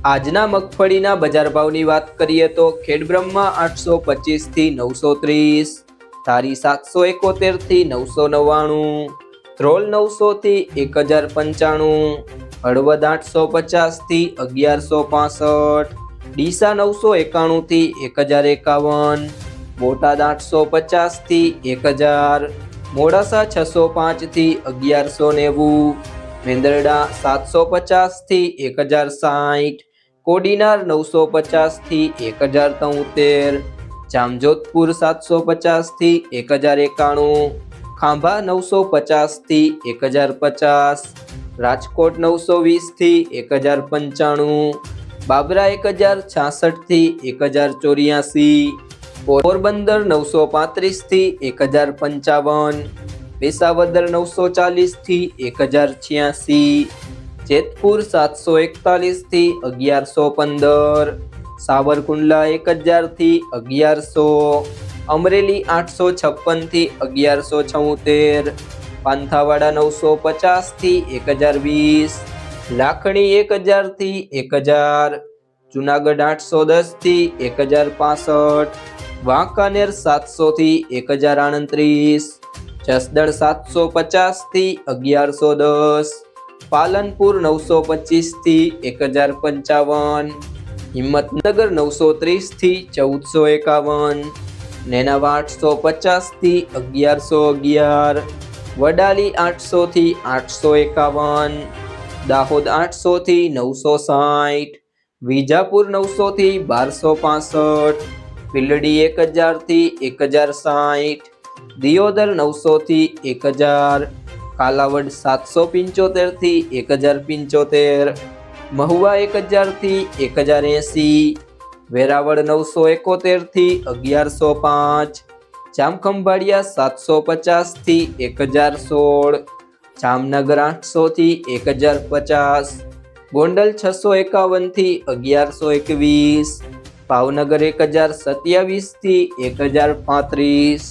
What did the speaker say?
આજના મગફળીના બજાર ભાવની વાત કરીએ તો ખેડબ્રહ્મા આઠસો પચીસથી નવસો ત્રીસ, ધારી સાતસો એકોતેરથી નવસો નવ્વાણું, ધ્રોલ નવસો થી એક હજાર પંચાણું, હળવદ આઠસો પચાસથી અગિયારસો પાસઠ, ડીસા નવસો એકાણું થી એક હજાર એકાવન, બોટાદ આઠસો પચાસથી એક હજાર, મોડાસા છસો પાંચથી અગિયારસો નેવું, મેંદરડા સાતસો પચાસથી એક હજાર સાઠ કોડીનાર નવસો પચાસથી એક હજાર તોતેર, જામજોધપુર સાતસો પચાસથી એક હજાર એકાણું, ખાંભા નવસો પચાસથી એક હજાર પચાસ, રાજકોટ નવસો વીસથી એક હજાર પંચાણું, બાબરા એક હજાર છાસઠથી એક હજાર ચોર્યાસી, પોરબંદર નવસો પાંત્રીસથી એક હજાર પંચાવન, વિસાવદર નવસો ચાલીસથી એક હજાર છ્યાસી જેતપુર સાતસો એકતાલીસથી અગિયારસો પંદર, સાવરકુંડલા એક હજારથી અગિયારસો, અમરેલી આઠસો છપ્પનથી અગિયારસો છોતેર, પાંથાવાડા નવસો પચાસથી એક હજાર વીસ, લાખણી એક હજારથી એક હજાર જુનાગઢ આઠસો દસથી એક હજાર પાસઠ, વાંકાનેર સાતસો થી એક હજાર આડત્રીસ જસદણ સાતસો પચાસથી અગિયારસો દસ પાલનપુર નવસો પચીસથી એક હજાર પંચાવન, હિંમતનગર નવસો ત્રીસથી ચૌદસો એકાવન નેનાવા આઠસો પચાસથી અગિયારસો અગિયાર, વડાલી આઠસો થી આઠસો એકાવન, દાહોદ આઠસો થી નવસો સાઠ, વિજાપુર નવસો થી બારસો પાસઠ, પીલડી એક હજારથી એક હજાર સાઠ, દિયોદર નવસો થી એક હજાર કાલાવડ સાતસો પંચોતેરથી એક હજાર પંચોતેર, મહુવા એક હજારથી એક હજાર એંસી, વેરાવળ નવસો એકોતેરથી અગિયારસો પાંચ, જામખંભાળિયા સાતસો પચાસથી એક હજાર સોળ, જામનગર આઠસોથી એક હજાર પચાસ, ગોંડલ છસો એકાવનથી અગિયારસો એકવીસ, ભાવનગર એક હજાર સત્યાવીસથી એક હજાર પાંત્રીસ